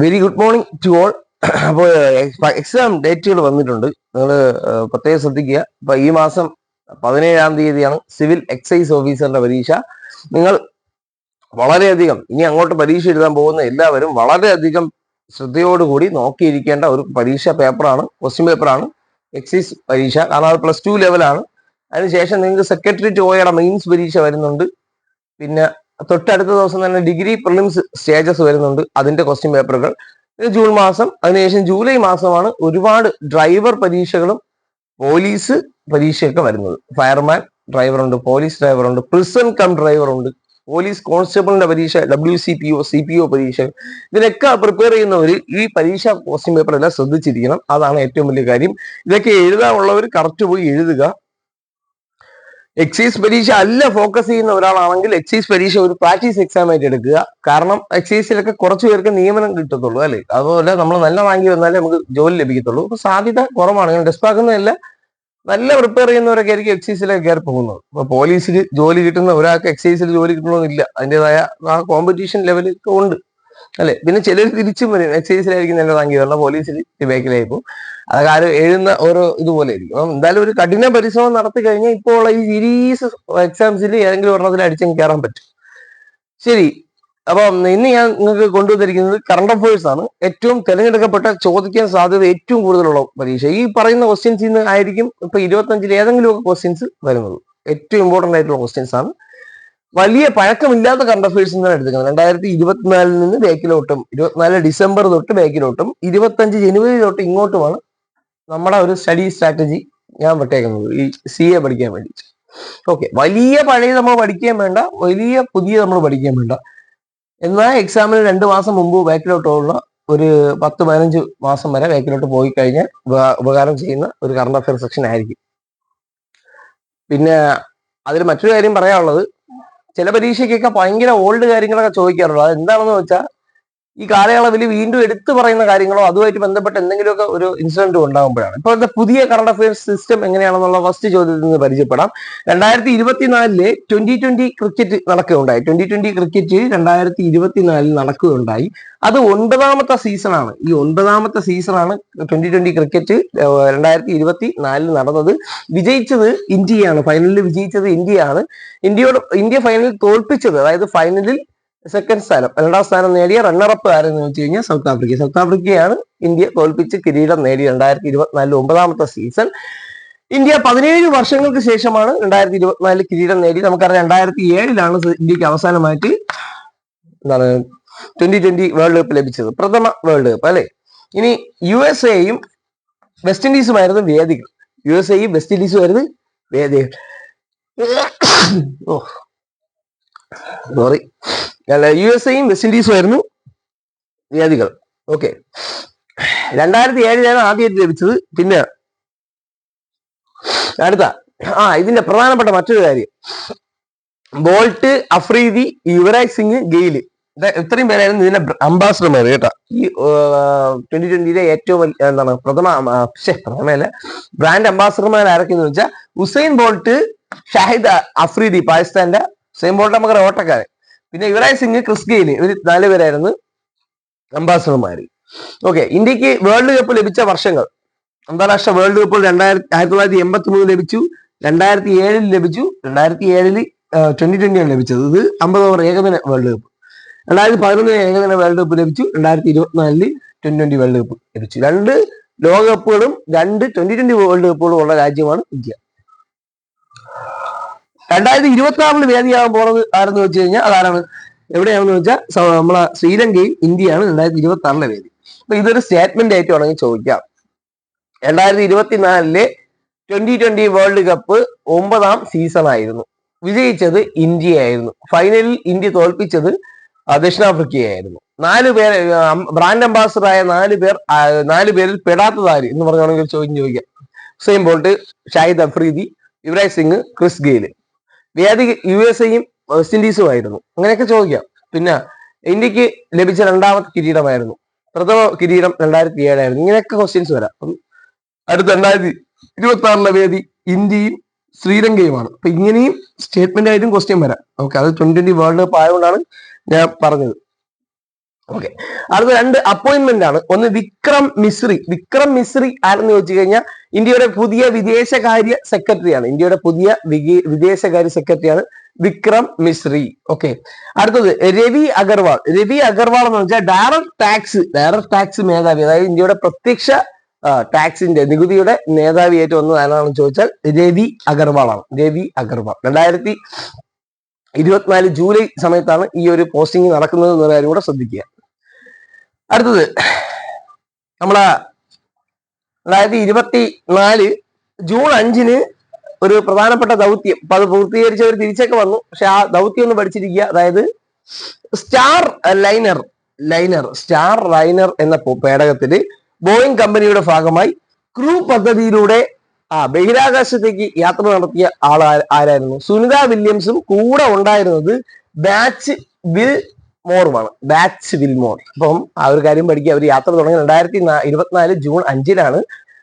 Very good morning to all അപ്പോൾ exam ഡേറ്റുകൾ വന്നിട്ടുണ്ട്. നിങ്ങൾ പ്രത്യേകം ശ്രദ്ധിക്കുക. അപ്പൊ ഈ മാസം പതിനേഴാം തീയതിയാണ് സിവിൽ എക്സൈസ് ഓഫീസറിന്റെ പരീക്ഷ. നിങ്ങൾ വളരെയധികം ഇനി അങ്ങോട്ട് പരീക്ഷ എഴുതാൻ പോകുന്ന എല്ലാവരും വളരെയധികം ശ്രദ്ധയോടുകൂടി നോക്കിയിരിക്കേണ്ട ഒരു പരീക്ഷ പേപ്പറാണ് ക്വസ്റ്റ്യൻ പേപ്പറാണ് എക്സൈസ് പരീക്ഷ. കാരണം അത് പ്ലസ് ടു ലെവലാണ് അതിനുശേഷം നിങ്ങൾക്ക് സെക്രട്ടറിയേറ്റ് ഓയുടെ മെയിൻസ് പരീക്ഷ വരുന്നുണ്ട്. പിന്നെ തൊട്ടടുത്ത ദിവസം തന്നെ ഡിഗ്രി പ്രിലിംസ് സ്റ്റേജസ് വരുന്നുണ്ട്. അതിന്റെ ക്വസ്റ്റ്യൻ പേപ്പറുകൾ ജൂൺ മാസം അതിനുശേഷം ജൂലൈ മാസമാണ് ഒരുപാട് ഡ്രൈവർ പരീക്ഷകളും പോലീസ് പരീക്ഷയൊക്കെ വരുന്നത്. ഫയർമാൻ ഡ്രൈവറുണ്ട് പോലീസ് ഡ്രൈവറുണ്ട് പ്രിസൺ കം ഡ്രൈവറുണ്ട് പോലീസ് കോൺസ്റ്റബിളിന്റെ പരീക്ഷ W C P O C P O പരീക്ഷ ഇതിനൊക്കെ പ്രിപ്പയർ ചെയ്യുന്നവർ ഈ പരീക്ഷ ക്വസ്റ്റ്യൻ പേപ്പർ എല്ലാം ശ്രദ്ധിച്ചിരിക്കണം. അതാണ് ഏറ്റവും വലിയ കാര്യം. ഇതൊക്കെ എഴുതാനുള്ളവർ കറക്റ്റ് പോയി എഴുതുക. എക്സൈസ് പരീക്ഷ അല്ല ഫോക്കസ് ചെയ്യുന്ന ഒരാളാണെങ്കിൽ എക്സൈസ് പരീക്ഷ ഒരു പ്രാക്ടീസ് എക്സാം ആയിട്ട് എടുക്കുക. കാരണം എക്സൈസിലൊക്കെ കുറച്ച് പേർക്ക് നിയമനം കിട്ടത്തുള്ളൂ അല്ലേ? അതുപോലെ നമ്മൾ നല്ല റാങ്കി വന്നാലേ നമുക്ക് ജോലി ലഭിക്കത്തുള്ളൂ. അപ്പൊ സാധ്യത കുറവാണ്. ഡെസ്പാക്കുന്നതല്ല നല്ല പ്രിപ്പയർ ചെയ്യുന്നവരൊക്കെ ആയിരിക്കും എക്സൈസിലേക്ക് കയറി പോകുന്നത്. അപ്പൊ പോലീസിൽ ജോലി കിട്ടുന്ന ഒരാൾക്ക് എക്സൈസിൽ ജോലി കിട്ടണമെന്നില്ല. അതിന്റെതായ ആ കോമ്പറ്റീഷൻ ലെവലൊക്കെ ഉണ്ട്. അല്ലെ? പിന്നെ ചിലർ തിരിച്ചും വരും. എക്സൈസിലായിരിക്കും നല്ല റാങ്ക് വരണം പോലീസിൽ ബാക്കിലായി പോകും. അതൊക്കെ ആരും എഴുതുന്ന ഓരോ ഇതുപോലെ ആയിരിക്കും എന്തായാലും ഒരു കഠിന പരിശ്രമം നടത്തി കഴിഞ്ഞാൽ ഇപ്പോൾ ഉള്ള ഈ സീരീസ് എക്സാംസിൽ ഏതെങ്കിലും ഒരെണ്ണത്തിൽ അടിച്ചു കയറാൻ പറ്റും. ശരി. അപ്പം ഇന്ന് ഞാൻ നിങ്ങൾക്ക് കൊണ്ടുവന്നിരിക്കുന്നത് കറണ്ട് അഫയേഴ്സ് ആണ്. ഏറ്റവും തിരഞ്ഞെടുക്കപ്പെട്ട ചോദിക്കാൻ സാധ്യത ഏറ്റവും കൂടുതലുള്ള പരീക്ഷ. ഈ പറയുന്ന ക്വസ്റ്റ്യൻസിൽ നിന്ന് ആയിരിക്കും ഇപ്പൊ ഇരുപത്തഞ്ചിൽ ഏതെങ്കിലുമൊക്കെ ക്വസ്റ്റ്യൻസ് വരുന്നത്. ഏറ്റവും ഇമ്പോർട്ടന്റ് ആയിട്ടുള്ള ക്വസ്റ്റ്യൻസ് ആണ്. വലിയ പഴക്കമില്ലാത്ത കറണ്ട് അഫയേഴ്സ് നിന്നാണ് എടുക്കുന്നത് രണ്ടായിരത്തി ഇരുപത്തിനാലിൽ നിന്ന് ബാക്കിലോട്ടും ഇരുപത്തിനാല് ഡിസംബർ തൊട്ട് ബാക്കിലോട്ടും ഇരുപത്തഞ്ച് ജനുവരി തൊട്ട് ഇങ്ങോട്ടുമാണ് നമ്മുടെ ഒരു സ്റ്റഡി സ്ട്രാറ്റജി ഞാൻ വിട്ടേക്കുന്നത്. ഈ സി എ പഠിക്കാൻ വേണ്ടി ഓക്കെ വലിയ പഴയ നമ്മൾ പഠിക്കാൻ വേണ്ട വലിയ പുതിയ നമ്മൾ പഠിക്കാൻ വേണ്ട. എന്നാൽ എക്സാമിന് രണ്ട് മാസം മുമ്പ് ബാക്കിലോട്ടുള്ള ഒരു പത്ത് പതിനഞ്ച് മാസം വരെ ബാക്കിലോട്ട് പോയി കഴിഞ്ഞാൽ ഉപകാ- ഉപകാരം ചെയ്യുന്ന ഒരു കറണ്ട് അഫയർ സെക്ഷൻ ആയിരിക്കും. പിന്നെ അതിൽ മറ്റൊരു കാര്യം പറയാനുള്ളത് ചില പരീക്ഷയ്ക്കൊക്കെ ഭയങ്കര ഓൾഡ് കാര്യങ്ങളൊക്കെ ചോദിക്കാറുള്ളൂ. അത് എന്താണെന്ന് വെച്ചാൽ ഈ കാലയളവിൽ വീണ്ടും എടുത്തു പറയുന്ന കാര്യങ്ങളോ അതുമായിട്ട് ബന്ധപ്പെട്ട എന്തെങ്കിലുമൊക്കെ ഒരു ഇൻസിഡന്റ് ഉണ്ടാകുമ്പോഴാണ്. ഇപ്പോഴത്തെ പുതിയ കറണ്ട് അഫയേഴ്സ് സിസ്റ്റം എങ്ങനെയാണെന്നുള്ള ഫസ്റ്റ് ചോദ്യത്തിൽ നിന്ന് പരിചയപ്പെടാം. രണ്ടായിരത്തി ഇരുപത്തിനാലിൽ ട്വന്റി ട്വന്റി ക്രിക്കറ്റ് നടക്കുകയുണ്ടായി. ട്വന്റി ട്വന്റി ക്രിക്കറ്റ് രണ്ടായിരത്തി ഇരുപത്തിനാലിൽ നടക്കുകയുണ്ടായി. അത് ഒൻപതാമത്തെ സീസണാണ് ഈ ഒൻപതാമത്തെ സീസണാണ് ട്വന്റി ട്വന്റി ക്രിക്കറ്റ് രണ്ടായിരത്തി ഇരുപത്തി നാലിൽ നടന്നത്. വിജയിച്ചത് ഇന്ത്യയാണ്. ഫൈനലിൽ വിജയിച്ചത് ഇന്ത്യയാണ്. ഇന്ത്യയോട് ഇന്ത്യ ഫൈനലിൽ തോൽപ്പിച്ചത് അതായത് ഫൈനലിൽ സെക്കൻഡ് സ്ഥാനം. രണ്ടാം സ്ഥാനം നേടിയ റണ്ണറപ്പ് ആരെന്ന് വെച്ച് കഴിഞ്ഞാൽ സൗത്ത് ആഫ്രിക്ക സൗത്ത് ആഫ്രിക്കയാണ് ഇന്ത്യ തോൽപ്പിച്ച് കിരീടം നേടി രണ്ടായിരത്തി ഇരുപത്തിനാലിൽ ഒമ്പതാമത്തെ സീസൺ ഇന്ത്യ പതിനേഴ് വർഷങ്ങൾക്ക് ശേഷമാണ് രണ്ടായിരത്തി ഇരുപത്തിനാലിൽ കിരീടം നേടി നമുക്കറിയാം രണ്ടായിരത്തി ഏഴിലാണ് ഇന്ത്യയ്ക്ക് അവസാനമായിട്ട് എന്താണ് ട്വന്റി ട്വന്റി വേൾഡ് കപ്പ് ലഭിച്ചത്. പ്രഥമ വേൾഡ് കപ്പ് അല്ലെ? ഇനി യു എസ് എയും വെസ്റ്റ് ഇൻഡീസുമായിരുന്നു വേദികൾ. യു എസ് എയും വെസ്റ്റ് ഇൻഡീസുമായിരുന്നു വേദികൾ. സോറി യു എസ് എയും വെസ്റ്റ് ഇൻഡീസും ആയിരുന്നു വേദികൾ ഓക്കെ രണ്ടായിരത്തി ഏഴിലാണ് ആദ്യമായിട്ട് ലഭിച്ചത്. പിന്നെ അടുത്ത. ആ ഇതിന്റെ പ്രധാനപ്പെട്ട മറ്റൊരു കാര്യം. Bolt Afridi Yuvraj Singh Gayle. ഇത് ഇത്രയും പേരായിരുന്നു ഇതിന്റെ അംബാസിഡർമാർ കേട്ടോ. ഈ ട്വന്റി ട്വന്റിയിലെ ഏറ്റവും വലിയ എന്താണ് പ്രഥമ പ്രഥമല്ല ബ്രാൻഡ് അംബാസിഡർമാർ ആരൊക്കെയെന്ന് വെച്ചാൽ ഉസൈൻ ബോൾട്ട് ഷാഹിദ് അഫ്രീദി പാകിസ്ഥാന്റെ ഉസൈൻ ബോൾട്ട് നമുക്ക് ഓട്ടക്കാരൻ. പിന്നെ യുവരാജ് സിംഗ് ക്രിസ് ഗെയിൽ ഇവർ നാല് പേരായിരുന്നു അംബാസിഡർമാര്. ഓക്കെ ഇന്ത്യയ്ക്ക് വേൾഡ് കപ്പ് ലഭിച്ച വർഷങ്ങൾ. അന്താരാഷ്ട്ര വേൾഡ് കപ്പ് രണ്ടായിരത്തി ആയിരത്തി തൊള്ളായിരത്തി എൺപത്തി മൂന്ന് ലഭിച്ചു രണ്ടായിരത്തി ഏഴിൽ ലഭിച്ചു രണ്ടായിരത്തി ഏഴിൽ ട്വന്റി ട്വന്റിയാണ് ലഭിച്ചത്. ഇത് അമ്പത് ഓവർ ഏകദിന വേൾഡ് കപ്പ്. രണ്ടായിരത്തി പതിനൊന്നിന് ഏകദിന വേൾഡ് കപ്പ് ലഭിച്ചു രണ്ടായിരത്തി ഇരുപത്തിനാലിൽ ട്വന്റി ട്വന്റി വേൾഡ് കപ്പ് ലഭിച്ചു. രണ്ട് ലോകകപ്പുകളും രണ്ട് ട്വന്റി ട്വന്റി വേൾഡ് കപ്പുകളും ഉള്ള രാജ്യമാണ് ഇന്ത്യ. രണ്ടായിരത്തി ഇരുപത്തി ആറിൽ വേദിയാകാൻ പോണത് ആരെന്ന് വെച്ച് കഴിഞ്ഞാൽ അതാരാണ്? എവിടെയാണെന്ന് വെച്ചാൽ നമ്മളെ ശ്രീലങ്കയും ഇന്ത്യയാണ് രണ്ടായിരത്തി ഇരുപത്തി ആറിലെ വേദി. അപ്പൊ ഇതൊരു സ്റ്റേറ്റ്മെന്റ് ആയിട്ട് വേണമെങ്കിൽ ചോദിക്കാം. രണ്ടായിരത്തി ഇരുപത്തിനാലിലെ ട്വന്റി ട്വന്റി വേൾഡ് കപ്പ് ഒമ്പതാം സീസൺ ആയിരുന്നു. വിജയിച്ചത് ഇന്ത്യയായിരുന്നു. ഫൈനലിൽ ഇന്ത്യ തോൽപ്പിച്ചത് ദക്ഷിണാഫ്രിക്കയായിരുന്നു. നാല് പേര് ബ്രാൻഡ് അംബാസഡർ ആയ നാല് പേർ നാല് പേരിൽ പെടാത്തതാര് എന്ന് പറഞ്ഞാണെങ്കിൽ ചോദ്യം ചോദിക്കാം. Usain Bolt Shahid Afridi Yuvraj Singh Chris Gayle. വേദി യു എസ് എയും വെസ്റ്റ് ഇൻഡീസും ആയിരുന്നു. അങ്ങനെയൊക്കെ ചോദിക്കാം. പിന്നെ ഇന്ത്യയ്ക്ക് ലഭിച്ച രണ്ടാമത്തെ കിരീടമായിരുന്നു. പ്രഥമ കിരീടം രണ്ടായിരത്തി ഏഴായിരുന്നു ഇങ്ങനെയൊക്കെ ക്വസ്റ്റ്യൻസ് വരാം. അപ്പം അടുത്ത രണ്ടായിരത്തി ഇരുപത്തി ആറിലെ വേദി ഇന്ത്യയും ശ്രീലങ്കയുമാണ്. അപ്പൊ ഇങ്ങനെയും സ്റ്റേറ്റ്മെന്റ് ആയിട്ടും ക്വസ്റ്റ്യൻ വരാം. ഓക്കെ അത് ട്വന്റി ട്വന്റി വേൾഡ് കപ്പ് ആയതുകൊണ്ടാണ് ഞാൻ പറഞ്ഞത്. ഓക്കെ അടുത്ത രണ്ട് അപ്പോയിന്റ്മെന്റ് ആണ്. ഒന്ന് വിക്രം മിശ്രി. വിക്രം മിശ്രി ആരെന്ന് ചോദിച്ചു കഴിഞ്ഞാൽ ഇന്ത്യയുടെ പുതിയ വിദേശകാര്യ സെക്രട്ടറിയാണ് ഇന്ത്യയുടെ പുതിയ വിദേശകാര്യ സെക്രട്ടറിയാണ് വിക്രം മിശ്രി. ഓക്കെ അടുത്തത് രവി അഗർവാൾ. രവി അഗർവാൾ എന്ന് വെച്ചാൽ ഡയറക്ട് ടാക്സ് ഡയറക്ട് ടാക്സ് മേധാവി. അതായത് ഇന്ത്യയുടെ പ്രത്യക്ഷ ടാക്സിന്റെ നികുതിയുടെ നേതാവിയായിട്ട് വന്നത് ആരാണെന്ന് ചോദിച്ചാൽ രവി അഗർവാളാണ് രവി അഗർവാൾ. രണ്ടായിരത്തി ഇരുപത്തിനാല് ജൂലൈ സമയത്താണ് ഈ ഒരു പോസ്റ്റിംഗ് നടക്കുന്നത് എന്നൊരു കാര്യം കൂടെ ശ്രദ്ധിക്കുക. അടുത്തത്. നമ്മളെ രണ്ടായിരത്തി ഇരുപത്തി നാല് ജൂൺ അഞ്ചിന് ഒരു പ്രധാനപ്പെട്ട ദൗത്യം. അപ്പൊ അത് പൂർത്തീകരിച്ചവർ തിരിച്ചൊക്കെ വന്നു. പക്ഷെ ആ ദൗത്യം ഒന്ന് പഠിച്ചിരിക്കുക. അതായത് Starliner liner Starliner എന്ന പേടകത്തിൽ ബോയിങ് കമ്പനിയുടെ ഭാഗമായി ക്രൂ പദ്ധതിയിലൂടെ ആ ബഹിരാകാശത്തേക്ക് യാത്ര നടത്തിയ ആൾ ആരായിരുന്നു? സുനിത വില്യംസും കൂടെ ഉണ്ടായിരുന്നത് ബാച്ച് വിൽ മോറുമാണ്. ബാച്ച് വിൽമോർ അപ്പം ആ ഒരു കാര്യം പഠിക്കുക. അവർ യാത്ര തുടങ്ങി രണ്ടായിരത്തി ഇരുപത്തിനാല് ജൂൺ അഞ്ചിലാണ്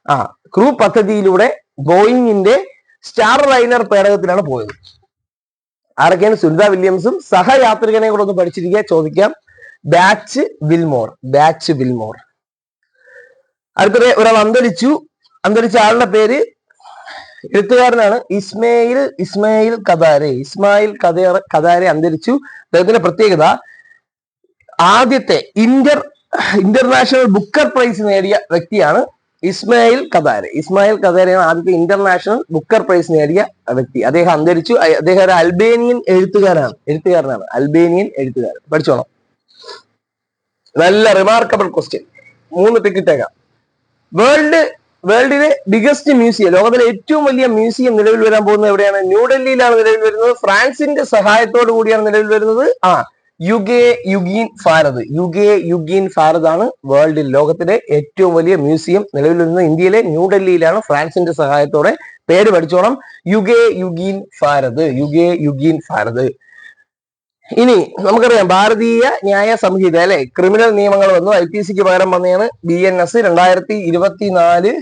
ആ ക്രൂ പദ്ധതിയിലൂടെ ബോയിങ്ങിന്റെ സ്റ്റാർ ലൈനർ പേടകത്തിലാണ് പോയത്. ആരൊക്കെയാണ്? സുനിത വില്യംസും സഹയാത്രികനെ കൂടെ ഒന്ന് പഠിച്ചിരിക്കുക ചോദിക്കാം. ബാച്ച് വിൽമോർ ബാച്ച് വിൽമോർ അടുത്തത് ഒരാൾ അന്തരിച്ചു. അന്തരിച്ച ആളുടെ പേര് എഴുത്തുകാരനാണ് ഇസ്മയിൽ ഇസ്മയിൽ കദാരെ. ഇസ്മായിൽ കദാര അന്തരിച്ചു. അദ്ദേഹത്തിന്റെ പ്രത്യേകത ആദ്യത്തെ ഇന്റർ ഇന്റർനാഷണൽ ബുക്കർ പ്രൈസ് നേടിയ വ്യക്തിയാണ് ഇസ്മായിൽ കദാര. ഇസ്മായിൽ കദാരയാണ് ആദ്യത്തെ ഇന്റർനാഷണൽ ബുക്കർ പ്രൈസ് നേടിയ വ്യക്തി. അദ്ദേഹം അന്തരിച്ചു. അദ്ദേഹം ഒരു അൽബേനിയൻ എഴുത്തുകാരനാണ് എഴുത്തുകാരനാണ്. അൽബേനിയൻ എഴുത്തുകാരൻ. പഠിച്ചോണം നല്ല റിമാർക്കബിൾ ക്വസ്റ്റ്യൻ മൂന്ന് ടിക്കറ്റേക്കാം വേൾഡ് വേൾഡിലെ ബിഗസ്റ്റ് മ്യൂസിയം ലോകത്തിലെ ഏറ്റവും വലിയ മ്യൂസിയം നിലവിൽ വരാൻ പോകുന്നത് എവിടെയാണ്? ന്യൂഡൽഹിയിലാണ് നിലവിൽ വരുന്നത്. ഫ്രാൻസിന്റെ സഹായത്തോടു കൂടിയാണ് നിലവിൽ വരുന്നത്. ആ യുഗെ യുഗീൻ ഫാരദ്. യുഗേ യുഗീൻ ഫാരദ് ആണ് വേൾഡിൽ ലോകത്തിലെ ഏറ്റവും വലിയ മ്യൂസിയം നിലവിൽ വരുന്നത്. ഇന്ത്യയിലെ ന്യൂഡൽഹിയിലാണ് ഫ്രാൻസിന്റെ സഹായത്തോടെ പേര് പഠിച്ചോണം. യുഗേ യുഗീൻ ഫാരദ്. യുഗേ യുഗീൻ ഫാരദ്. ഇനി നമുക്കറിയാം ഭാരതീയ ന്യായ സംഹിത അല്ലെ? ക്രിമിനൽ നിയമങ്ങൾ വന്നു. ഐ പി സിക്ക് പകരം വന്നതാണ് ബി എൻ എസ് രണ്ടായിരത്തി ഇരുപത്തിനാല്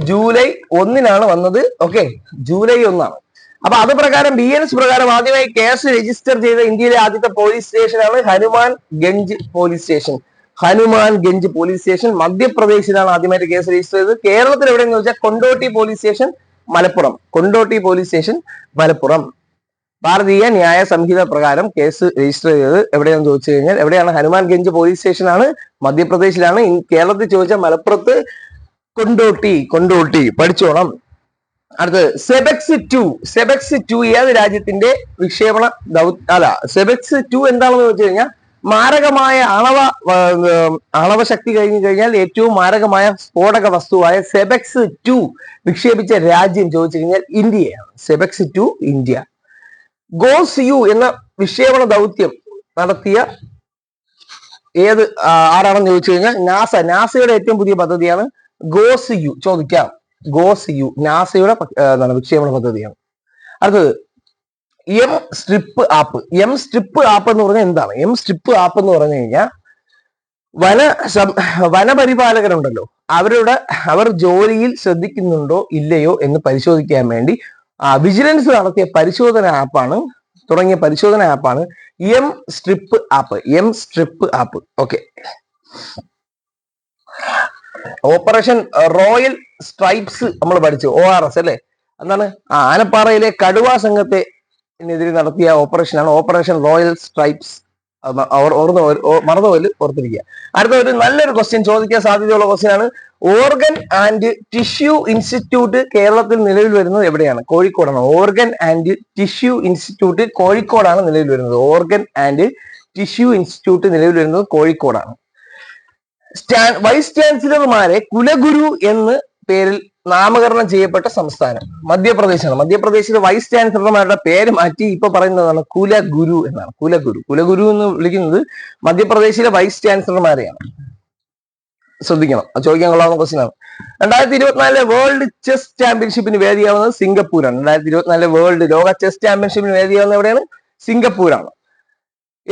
ജൂലൈ ഒന്നിനാണ് വന്നത്. ഓക്കെ ജൂലൈ ഒന്നാണ്. അപ്പൊ അത് പ്രകാരം ബി എൻ എസ് പ്രകാരം ആദ്യമായി കേസ് രജിസ്റ്റർ ചെയ്ത ഇന്ത്യയിലെ ആദ്യത്തെ പോലീസ് സ്റ്റേഷനാണ് Hanuman Ganj police station Hanuman Ganj police station മധ്യപ്രദേശിലാണ് ആദ്യമായിട്ട് കേസ് രജിസ്റ്റർ ചെയ്തത്. കേരളത്തിൽ എവിടെയെന്ന് വെച്ചാൽ Kondotty police station Malappuram. Kondotty police station Malappuram. Bharatiya Nyaya Sanhita പ്രകാരം കേസ് രജിസ്റ്റർ ചെയ്തത് എവിടെയാണെന്ന് ചോദിച്ചു കഴിഞ്ഞാൽ എവിടെയാണ്? ഹനുമാൻ ഗഞ്ച് പോലീസ് സ്റ്റേഷനാണ് മധ്യപ്രദേശിലാണ്. കേരളത്തിൽ ചോദിച്ചാൽ മലപ്പുറത്ത് കൊണ്ടോട്ടി കൊണ്ടോട്ടി. പഠിച്ചോണം. അടുത്തത് സെബക്സ് ടു. സെബക്സ് ടു ഏത് രാജ്യത്തിന്റെ വിക്ഷേപണ ദൗ അല്ല സെബക്സ് ടു എന്താണെന്ന് വെച്ച് കഴിഞ്ഞാൽ മാരകമായ അളവ അളവ ശക്തി കഴിഞ്ഞു കഴിഞ്ഞാൽ ഏറ്റവും മാരകമായ സ്ഫോടക വസ്തുവായ സെബക്സ് ടു വിക്ഷേപിച്ച രാജ്യം ചോദിച്ചു കഴിഞ്ഞാൽ ഇന്ത്യയാണ്. സെബക്സ് ടു ഇന്ത്യ. ഗോസ് യു എന്ന വിക്ഷേപണ ദൗത്യം നടത്തിയ ഏത് ആരാണെന്ന് ചോദിച്ചു കഴിഞ്ഞാൽ നാസ. നാസയുടെ ഏറ്റവും പുതിയ പദ്ധതിയാണ് ഗോസ് യു. ചോദിക്കാം. ഗോസ് യു നാസയുടെ എന്താണ് വിക്ഷേപണ പദ്ധതിയാണ്. അടുത്തത് M strip app M strip app എന്ന് പറഞ്ഞാൽ എന്താണ്? എം സ്ട്രിപ്പ് ആപ്പ് എന്ന് പറഞ്ഞു കഴിഞ്ഞാൽ വന വനപരിപാലകരുണ്ടല്ലോ. അവരുടെ അവർ ജോലിയിൽ ശ്രദ്ധിക്കുന്നുണ്ടോ ഇല്ലയോ എന്ന് പരിശോധിക്കാൻ വേണ്ടി വിജിലൻസ് നടത്തിയ പരിശോധന ആപ്പാണ് തുടങ്ങിയ പരിശോധന ആപ്പാണ് M strip app M strip app okay operation Royal Stripes നമ്മൾ പഠിച്ചു ഒ ആർ എസ് അല്ലേ? എന്താണ്? ആനപ്പാറയിലെ കടുവ സംഘത്തെ എതിരെ നടത്തിയ ഓപ്പറേഷനാണ് ഓപ്പറേഷൻ റോയൽ സ്ട്രൈപ്സ്. ഓർന്ന് മറന്നുപോൽ ഓർത്തിരിക്കുക. അടുത്ത ഒരു നല്ലൊരു ക്വസ്റ്റ്യൻ ചോദിക്കാൻ സാധ്യതയുള്ള ക്വസ്റ്റ്യൻ ആണ് ഓർഗൻ ആൻഡ് ടിഷ്യൂ ഇൻസ്റ്റിറ്റ്യൂട്ട് കേരളത്തിൽ നിലവിൽ വരുന്നത് എവിടെയാണ്? കോഴിക്കോടാണ്. ഓർഗൻ ആൻഡ് ടിഷ്യൂ ഇൻസ്റ്റിറ്റ്യൂട്ട് കോഴിക്കോടാണ് നിലവിൽ വരുന്നത്. ഓർഗൻ ആൻഡ് ടിഷ്യൂ ഇൻസ്റ്റിറ്റ്യൂട്ട് നിലവിൽ വരുന്നത് കോഴിക്കോടാണ്. സ്റ്റാൻ വൈസ് ചാൻസലർമാരെ കുലഗുരു എന്ന് പേരിൽ നാമകരണം ചെയ്യപ്പെട്ട സംസ്ഥാനം മധ്യപ്രദേശാണ്. മധ്യപ്രദേശിലെ വൈസ് ചാൻസലർമാരുടെ പേര് മാറ്റി ഇപ്പൊ പറയുന്നതാണ് കുലഗുരു എന്നാണ്. കുലഗുരു. കുലഗുരു എന്ന് വിളിക്കുന്നത് മധ്യപ്രദേശിലെ വൈസ് ചാൻസലർമാരെയാണ്. ശ്രദ്ധിക്കണം. ചോദിക്കാൻ കൊള്ളാവുന്ന ക്വസ്റ്റ്യൻ ആണ്. രണ്ടായിരത്തി ഇരുപത്തിനാലിലെ വേൾഡ് ചെസ് ചാമ്പ്യൻഷിപ്പിന് വേദിയാവുന്നത് സിംഗപ്പൂരാണ്. രണ്ടായിരത്തി ഇരുപത്തിനാലിലെ വേൾഡ് ലോക ചെസ് ചാമ്പ്യൻഷിപ്പിന് വേദിയാവുന്നത് എവിടെയാണ്? സിംഗപ്പൂരാണ്.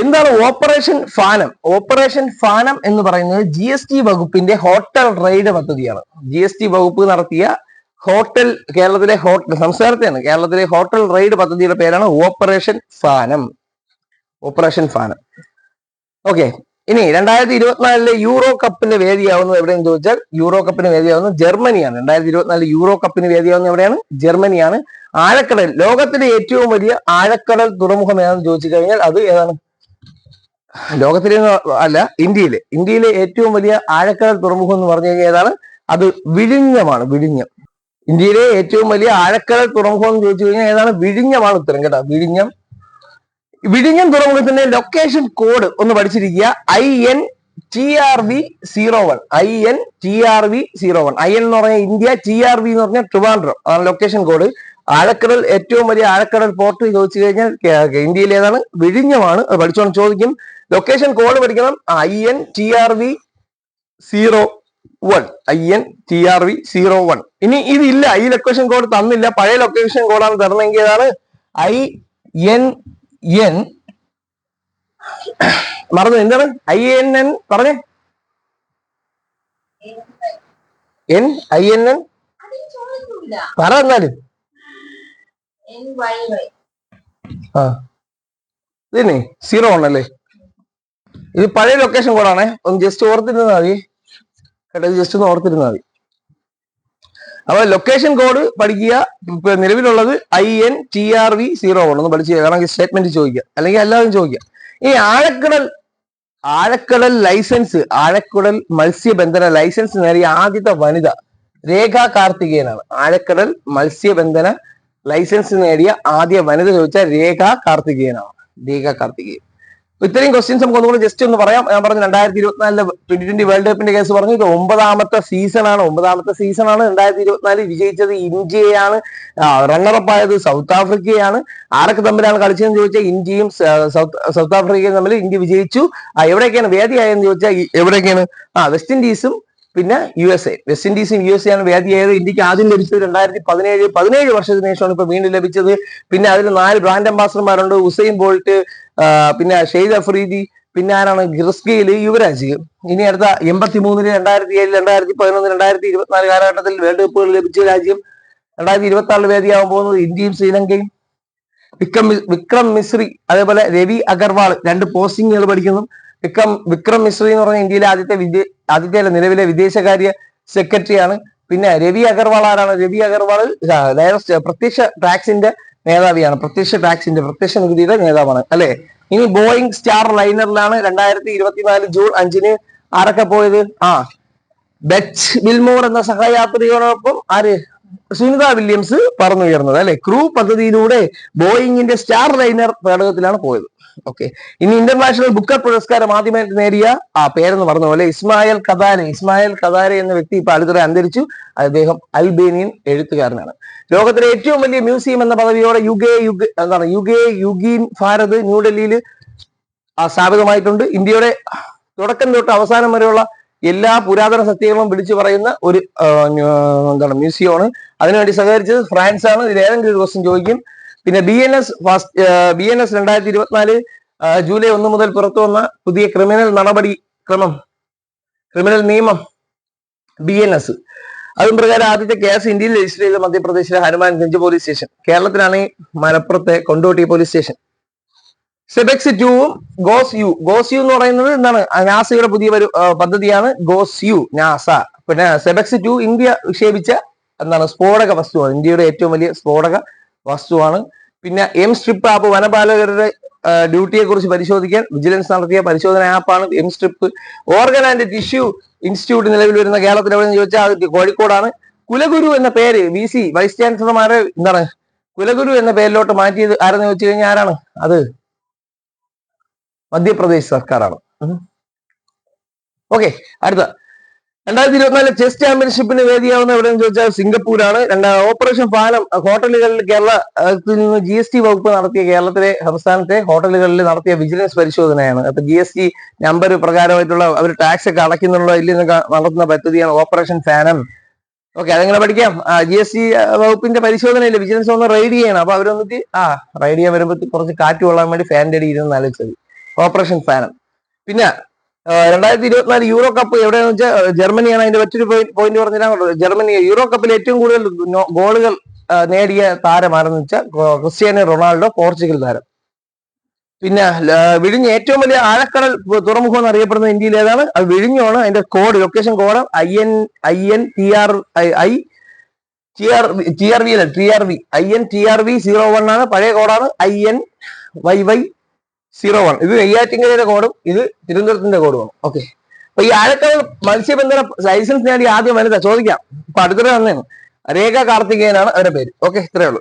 എന്താണ് ഓപ്പറേഷൻ ഫാനം? ഓപ്പറേഷൻ ഫാനം എന്ന് പറയുന്നത് ജി എസ് ടി വകുപ്പിന്റെ ഹോട്ടൽ റെയ്ഡ് പദ്ധതിയാണ്. ജി എസ് ടി വകുപ്പ് നടത്തിയ ഹോട്ടൽ കേരളത്തിലെ ഹോട്ടൽ സംസ്ഥാനത്തെയാണ്. കേരളത്തിലെ ഹോട്ടൽ റെയ്ഡ് പദ്ധതിയുടെ പേരാണ് ഓപ്പറേഷൻ ഫാനം. ഓപ്പറേഷൻ ഫാനം. ഓക്കെ. ഇനി രണ്ടായിരത്തി ഇരുപത്തിനാലിലെ യൂറോ കപ്പിന് വേദിയാവുന്നത് എവിടെയെന്ന് ചോദിച്ചാൽ യൂറോ കപ്പിന് വേദിയാവുന്നത് ജർമ്മനിയാണ്. രണ്ടായിരത്തി ഇരുപത്തിനാലിലെ യൂറോ കപ്പിന് വേദിയാവുന്നത് എവിടെയാണ്? ജർമ്മനിയാണ്. ആഴക്കടൽ. ലോകത്തിലെ ഏറ്റവും വലിയ ആഴക്കടൽ തുറമുഖം ഏതാണെന്ന് ചോദിച്ചു കഴിഞ്ഞാൽ അത് ഏതാണ്? ലോകത്തിലെ അല്ല ഇന്ത്യയിലെ. ഇന്ത്യയിലെ ഏറ്റവും വലിയ ആഴക്കടൽ തുറമുഖം എന്ന് പറഞ്ഞു കഴിഞ്ഞാൽ ഏതാണ്? അത് വിഴിഞ്ഞമാണ് വിഴിഞ്ഞം. ഇന്ത്യയിലെ ഏറ്റവും വലിയ ആഴക്കടൽ തുറമുഖം എന്ന് ചോദിച്ചു കഴിഞ്ഞാൽ ഏതാണ്? വിഴിഞ്ഞമാണ് ഉത്തരം കേട്ടോ. വിഴിഞ്ഞം. വിഴിഞ്ഞം തുറമുഖത്തിന്റെ ലൊക്കേഷൻ കോഡ് ഒന്ന് പഠിച്ചിരിക്കുക. I N T R V zero one I N T R V zero one I N എന്ന് പറഞ്ഞാൽ ഇന്ത്യ ടി ആർ വി എന്ന് പറഞ്ഞാൽ ട്രിവാൻഡ്രം. അതാണ് ലൊക്കേഷൻ കോഡ് ആഴക്കടൽ ഏറ്റവും വലിയ ആഴക്കടൽ പോർട്ട് ചോദിച്ചു കഴിഞ്ഞാൽ ഇന്ത്യയിലേതാണ് വിഴിഞ്ഞമാണ്. അത് പഠിച്ചോണ്ട് ചോദിക്കും. ലൊക്കേഷൻ കോഡ് പഠിക്കണം. I N T R V zero one I N T R V zero one ഇനി ഇതില്ല. ഈ ലൊക്കേഷൻ കോഡ് തന്നില്ല. പഴയ ലൊക്കേഷൻ കോഡാണ് തരണമെങ്കിൽ ഏതാണ് ഐ എൻ എൻ മറന്നു. എന്താണ്? ഐ എൻ എൻ പറഞ്ഞേ. എൻ ഐ എൻ എൻ പറ എന്നാലും. ആ. ഇതിനെ സീറോ ആണല്ലേ ഇത് പഴയ ലൊക്കേഷൻ കോഡാണേ ഒന്ന് ജസ്റ്റ് ഓർത്തിരുന്നാൽ മതി. കേട്ടോ ജസ്റ്റ് ഒന്ന് ഓർത്തിരുന്നാൽ മതി. അപ്പൊ ലൊക്കേഷൻ കോഡ് പഠിക്കുക. നിലവിലുള്ളത് I N T R V zero one ഒന്ന് പഠിച്ചു കാരണം സ്റ്റേറ്റ്മെന്റ് ചോദിക്കുക അല്ലെങ്കിൽ എല്ലാവരും ചോദിക്കുക ഈ ആഴക്കടൽ ആഴക്കടൽ ലൈസൻസ് ആഴക്കടൽ മത്സ്യബന്ധന ലൈസൻസ് നേടിയ ആദ്യത്തെ വനിത രേഖ കാർത്തികേയനാണ്. ആഴക്കടൽ മത്സ്യബന്ധന ലൈസൻസ് നേടിയ ആദ്യ വനിത ചോദിച്ച രേഖ കാർത്തികേയനാണ്. രേഖ കാർത്തികേയൻ. ഇത്രയും ക്വസ്റ്റ്യൻസ് നമുക്ക് ഒന്നുകൂടെ ജസ്റ്റ് ഒന്ന് പറയാം. ഞാൻ പറഞ്ഞു രണ്ടായിരത്തി ഇരുപത്തിനാലിലെ ട്വന്റി ട്വന്റി വേൾഡ് കപ്പിന്റെ കേസ് പറഞ്ഞു. ഇത് ഒമ്പതാമത്തെ സീസണാണ് ഒമ്പതാമത്തെ സീസണാണ് രണ്ടായിരത്തി ഇരുപത്തിനാലിൽ വിജയിച്ചത് ഇന്ത്യയാണ്. റണ്ണറപ്പ് ആയത് സൗത്ത് ആഫ്രിക്കയാണ് ആരൊക്കെ തമ്മിലാണ് കളിച്ചതെന്ന് ചോദിച്ചാൽ ഇന്ത്യയും സൗത്ത് സൗത്ത് ആഫ്രിക്കയും തമ്മിൽ ഇന്ത്യ വിജയിച്ചു. എവിടെയൊക്കെയാണ് വേദിയായെന്ന് ചോദിച്ചാൽ എവിടെയൊക്കെയാണ്? ആ വെസ്റ്റ് ഇൻഡീസും പിന്നെ യു എസ് എ വെസ്റ്റ് ഇൻഡീസും യു എസ് എ ആണ് വേദിയായത് ഇന്ത്യയ്ക്ക് ആദ്യം ലഭിച്ചത് രണ്ടായിരത്തി പതിനേഴ് പതിനേഴ് വർഷത്തിന് ശേഷമാണ് ഇപ്പൊ വീണ്ടും ലഭിച്ചത്. പിന്നെ അതിൽ നാല് ബ്രാൻഡ് അംബാസഡർമാരുണ്ട്. ഉസൈൻ ബോൾട്ട് പിന്നെ ഷെയ്ദ് അഫ്രീദി പിന്നെ ആരാണ്? ഗിർസ്കയിൽ യുവരാജ്. ഇനി അടുത്ത എൺപത്തി മൂന്നിൽ രണ്ടായിരത്തി ഏഴ് രണ്ടായിരത്തി പതിനൊന്ന് രണ്ടായിരത്തി ഇരുപത്തിനാല് കാലഘട്ടത്തിൽ വേൾഡ് കപ്പുകൾ ലഭിച്ച രാജ്യം രണ്ടായിരത്തി ഇരുപത്തി ആറിൽ വേദിയാവാൻ പോകുന്നത് ഇന്ത്യയും ശ്രീലങ്കയും. വിക്രം വിക്രം മിശ്രി അതേപോലെ രവി അഗർവാൾ രണ്ട് പോസ്റ്റിങ്ങുകൾ പഠിക്കുന്നു. വിക്രം വിക്രം മിശ്രി എന്ന് പറഞ്ഞ ഇന്ത്യയിലെ ആദ്യത്തെ വിദേ ആദ്യത്തെ നിലവിലെ വിദേശകാര്യ സെക്രട്ടറിയാണ്. പിന്നെ രവി അഗർവാൾ ആരാണ്? രവി അഗർവാൾ പ്രത്യക്ഷ ടാക്സിന്റെ നേതാവിയാണ് പ്രത്യക്ഷ ടാക്സിന്റെ പ്രത്യക്ഷ നികുതിയുടെ നേതാവാണ് അല്ലെ? ഇനി ബോയിങ് സ്റ്റാർ ലൈനറിലാണ് രണ്ടായിരത്തി ഇരുപത്തിനാല് ജൂൺ അഞ്ചിന് ആരൊക്കെ പോയത്? ആ ബെച്ച് ബിൽമോർ എന്ന സഹയാത്രികയോടൊപ്പം ആര്? സുനിത വില്യംസ് പറന്നുയർന്നത് അല്ലെ? ക്രൂ പദ്ധതിയിലൂടെ ബോയിങ്ങിന്റെ സ്റ്റാർ ലൈനർ പേടകത്തിലാണ് പോയത്. ഓക്കെ ഇനി ഇന്റർനാഷണൽ ബുക്കർ പുരസ്കാരം ആദ്യമായിട്ട് നേടിയ ആ പേരെന്ന് പറഞ്ഞ പോലെ ഇസ്മായിൽ കദാനെ ഇസ്മായിൽ കദാരെ എന്ന വ്യക്തി ഇപ്പൊ അടുത്തിടെ അന്തരിച്ചു. അദ്ദേഹം അൽബേനിയൻ എഴുത്തുകാരനാണ്. ലോകത്തിലെ ഏറ്റവും വലിയ മ്യൂസിയം എന്ന പദവിയോടെ യുഗെ യുഗ് എന്താണ് യുഗെ യുഗീൻ ഭാരത് ന്യൂഡൽഹിയിൽ സ്ഥാപിതമായിട്ടുണ്ട്. ഇന്ത്യയുടെ തുടക്കം തൊട്ട് അവസാനം വരെയുള്ള എല്ലാ പുരാതന സത്യങ്ങളും വിളിച്ചു പറയുന്ന ഒരു എന്താണ് മ്യൂസിയമാണ്. അതിനുവേണ്ടി സഹകരിച്ചത് ഫ്രാൻസ് ആണ് ഇതിൽ ഏതെങ്കിലും ഒരു ക്വസ്റ്റ്യൻ ചോദിക്കും. പിന്നെ B N S fast B N S രണ്ടായിരത്തി ഇരുപത്തിനാല് ജൂലൈ ഒന്ന് മുതൽ പുറത്തു വന്ന പുതിയ ക്രിമിനൽ നടപടി ക്രമം ക്രിമിനൽ നിയമം ബി എൻ എസ് അതും പ്രകാരം ആദ്യത്തെ കേസ് ഇന്ത്യയിൽ രജിസ്റ്റർ ചെയ്ത മധ്യപ്രദേശിലെ ഹനുമാൻഗഞ്ച് പോലീസ് സ്റ്റേഷൻ. കേരളത്തിലാണ് ഈ മലപ്പുറത്തെ കൊണ്ടോട്ടി പോലീസ് സ്റ്റേഷൻ. സെബെക്സ് ടുവും ഗോസ് യു ഗോസ് യു എന്ന് പറയുന്നത് എന്താണ്? നാസയുടെ പുതിയ ഒരു പദ്ധതിയാണ് ഗോസ് യു നാസ. പിന്നെ സെബെക്സ് ടു ഇന്ത്യ വിക്ഷേപിച്ച എന്താണ്? സ്ഫോടക വസ്തുവാണ്. ഇന്ത്യയുടെ ഏറ്റവും വലിയ സ്ഫോടക വസ്തുവാണ്. പിന്നെ എം സ്ട്രിപ്പ് ആപ്പ് വനപാലകരുടെ ഡ്യൂട്ടിയെ കുറിച്ച് പരിശോധിക്കാൻ വിജിലൻസ് നടത്തിയ പരിശോധന ആപ്പാണ് M strip organ and tissue institute നിലവിൽ വരുന്ന കേരളത്തിൽ എവിടെയെന്ന് ചോദിച്ചാൽ അത് കോഴിക്കോടാണ്. കുലഗുരു എന്ന പേര് വി സി വൈസ് ചാൻസലർമാരെ എന്താണ്? കുലഗുരു എന്ന പേരിലോട്ട് മാറ്റിയത് ആരെന്ന് ചോദിച്ചു കഴിഞ്ഞാൽ ആരാണ്? അത് മധ്യപ്രദേശ് സർക്കാരാണ്. ഓക്കെ അടുത്ത. രണ്ടായിരത്തി ഇരുപത്തിനാല് ചെസ് ചാമ്പ്യൻഷിപ്പിന് വേദിയാവുന്ന എവിടെയെന്ന് ചോദിച്ചാൽ സിംഗപ്പൂരാണ്. രണ്ടാ ഓപ്പറേഷൻ പാലം ഹോട്ടലുകളിൽ കേരളത്തിൽ നിന്ന് ജി എസ് ടി വകുപ്പ് നടത്തിയ കേരളത്തിലെ സംസ്ഥാനത്തെ ഹോട്ടലുകളിൽ നടത്തിയ വിജിലൻസ് പരിശോധനയാണ്. അപ്പൊ ജി എസ് ടി നമ്പർ പ്രകാരമായിട്ടുള്ള അവർ ടാക്സ് ഒക്കെ അടയ്ക്കുന്നുള്ള ഇല്ലെന്ന് നടത്തുന്ന പദ്ധതിയാണ് ഓപ്പറേഷൻ ഫാനം. ഓക്കെ അതെങ്ങനെ പഠിക്കാം? ജി എസ് ടി വകുപ്പിന്റെ പരിശോധനയില്ല വിജിലൻസ് ഒന്ന് റൈഡ് ചെയ്യണം. അപ്പൊ അവരൊന്നിട്ട് ആ റൈഡ് ചെയ്യാൻ വരുമ്പോൾ കുറച്ച് കാറ്റ് കൊള്ളാൻ വേണ്ടി ഫാൻ അടി ഇരുന്ന് ആലോചിച്ചത്. ഓപ്പറേഷൻ ഫാനം. പിന്നെ രണ്ടായിരത്തി ഇരുപത്തിനാല് യൂറോ കപ്പ് എവിടെയാന്ന് വെച്ചാൽ ജർമ്മനിയാണ് അതിന്റെ മറ്റൊരു പോയിന്റ് പറഞ്ഞാൽ ജർമ്മനി യൂറോ കപ്പിൽ ഏറ്റവും കൂടുതൽ ഗോളുകൾ നേടിയ താരം ആരെന്ന് വെച്ചാൽ ക്രിസ്ത്യാനോ റൊണാൾഡോ പോർച്ചുഗൽ താരം. പിന്നെ വിഴിഞ്ഞ് ഏറ്റവും വലിയ ആഴക്കടൽ തുറമുഖം എന്ന് അറിയപ്പെടുന്ന ഇന്ത്യയിൽ ഏതാണ്? അത് വിഴിഞ്ഞാണ്. അതിന്റെ code location code I N I N T R I T R T R V അല്ല T R V I N T R V zero one ആണ്. പഴയ കോഡാണ് I N Y Y zero one ഇത് നെയ്യാറ്റിങ്കരയുടെ കോഡും ഇത് തിരുവനന്തപുരത്തിന്റെ കോഡുമാണ് okay അപ്പൊ ഈ ആഴക്കടൽ മത്സ്യബന്ധന ലൈസൻസ് നേടി ആദ്യം വനിത? ചോദിക്കാം. ഇപ്പൊ അടുത്തിടെ വന്നേന്ന് രേഖ കാർത്തികേയനാണ് അവരുടെ പേര്. ഓക്കെ ഇത്രയേ ഉള്ളൂ.